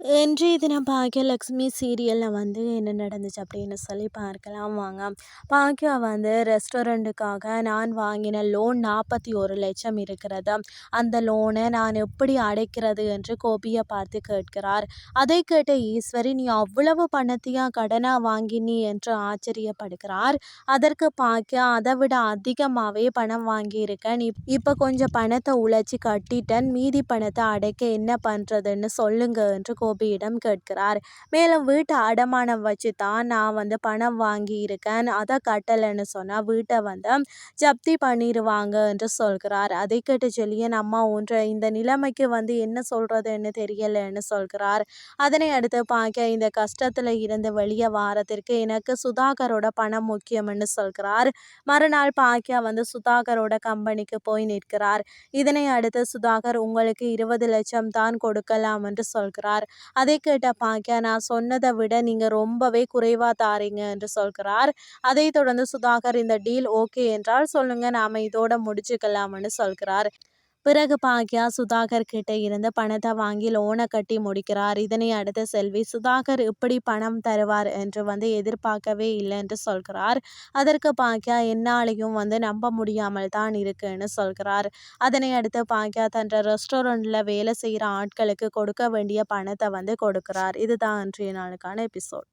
இன்றைய தினம் பாக்கியலக்ஷ்மி சீரியலில் வந்து என்ன நடந்துச்சு அப்படின்னு சொல்லி பார்க்கலாம். வாங்க. பாக்கியா வந்து ரெஸ்டாரண்ட்டுக்காக நான் வாங்கின லோன் நாற்பத்தி ஒரு லட்சம் இருக்கிறது. அந்த லோனை நான் எப்படி அடைக்கிறது என்று கோபியை பார்த்து கேட்கிறார். அதை கேட்ட ஈஸ்வரி நீ அவ்வளவு பணத்தையா கடனாக வாங்கினி என்று ஆச்சரியப்படுகிறார். அதற்கு பாக்கியா அதை விட அதிகமாகவே பணம் வாங்கியிருக்கேன். இப் இப்போ கொஞ்சம் பணத்தை உழைச்சி கட்டிட்டேன். மீதி பணத்தை அடைக்க என்ன பண்ணுறதுன்னு சொல்லுங்க என்று கோ கோபியிடம் கேட்கிறார். மேலும் வீட்டை அடமானம் வச்சு தான் நான் வந்து பணம் வாங்கியிருக்கேன். அதை கட்டலைன்னு சொன்னால் வீட்டை வந்து ஜப்தி பண்ணிடுவாங்க என்று சொல்கிறார். அதை கேட்டு ஜெலியன் அம்மா ஒன்று இந்த நிலைமைக்கு வந்து என்ன சொல்கிறதுன்னு தெரியலைன்னு சொல்கிறார். அதனை அடுத்து பார்க்க இந்த கஷ்டத்தில் இருந்து வெளியே வாரத்திற்கு எனக்கு சுதாகரோட பணம் முக்கியம்னு சொல்கிறார். மறுநாள் பாக்கியா வந்து சுதாகரோட கம்பெனிக்கு போய் நிற்கிறார். இதனை அடுத்து சுதாகர் உங்களுக்கு இருபது லட்சம் தான் கொடுக்கலாம் என்று சொல்கிறார். அதை கேட்ட பாக்கியா நான் சொன்னதை விட நீங்கள் ரொம்பவே குறைவாக தாரீங்க என்று சொல்கிறார். அதை தொடர்ந்து சுதாகர் இந்த டீல் ஓகே என்றால் சொல்லுங்க நாம இதோட முடிச்சுக்கலாம்னு சொல்கிறார். பிறகு பாக்யா சுதாகர் கிட்ட இருந்து பணத்தை வாங்கி லோனை கட்டி முடிக்கிறார். இதனை அடுத்து செல்வி சுதாகர் இப்படி பணம் தருவார் என்று வந்து எதிர்பார்க்கவே இல்லை என்று சொல்கிறார். அதற்கு பாக்யா என்னாலையும் வந்து நம்ப முடியாமல் தான் இருக்குன்னு சொல்கிறார். அதனை அடுத்து பாக்யா தன் ரெஸ்டாரண்ட்ல வேலை செய்கிற ஆட்களுக்கு கொடுக்க வேண்டிய பணத்தை வந்து கொடுக்கிறார். இதுதான் அன்றைய நாளுக்கான எபிசோட்